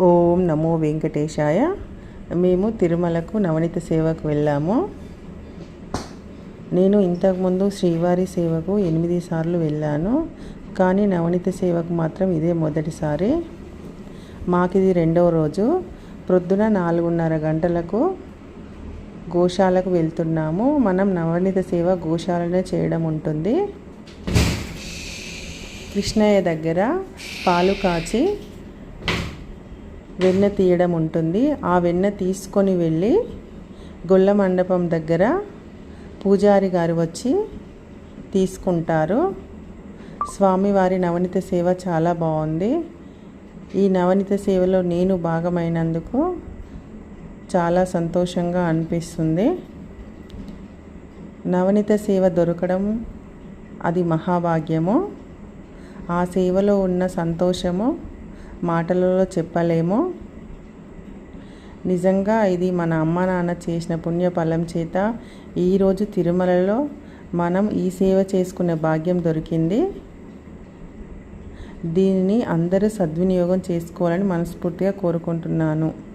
ఓం నమో వెంకటేశాయ. మేము తిరుమలకు నవనీత సేవకు వెళ్ళాము. నేను ఇంతకుముందు శ్రీవారి సేవకు ఎనిమిది సార్లు వెళ్ళాను. కానీ నవనీత సేవకు మాత్రం ఇదే మొదటిసారి. మాకు ఇది రెండవ రోజు. ప్రొద్దున నాలుగున్నర గంటలకు గోశాలకు వెళ్తున్నాము. మనం నవనీత సేవ గోశాలనే చేయడం ఉంటుంది. కృష్ణయ్య దగ్గర పాలు కాచి వెన్న తీయడం ఉంటుంది. ఆ వెన్న తీసుకొని వెళ్ళి గొల్ల మండపం దగ్గర పూజారి గారు వచ్చి తీసుకుంటారు. స్వామివారి నవనీత సేవ చాలా బాగుంది. ఈ నవనీత సేవలో నేను భాగమైనందుకు చాలా సంతోషంగా అనిపిస్తుంది. నవనీత సేవ దొరకడం అది మహాభాగ్యము. ఆ సేవలో ఉన్న సంతోషము మాటలలో చెప్పలేము. నిజంగా ఇది మన అమ్మ నాన్న చేసిన పుణ్యఫలం చేత ఈరోజు తిరుమలలో మనం ఈ సేవ చేసుకునే భాగ్యం దొరికింది. దీనిని అందరూ సద్వినియోగం చేసుకోవాలని మనస్ఫూర్తిగా కోరుకుంటున్నాను.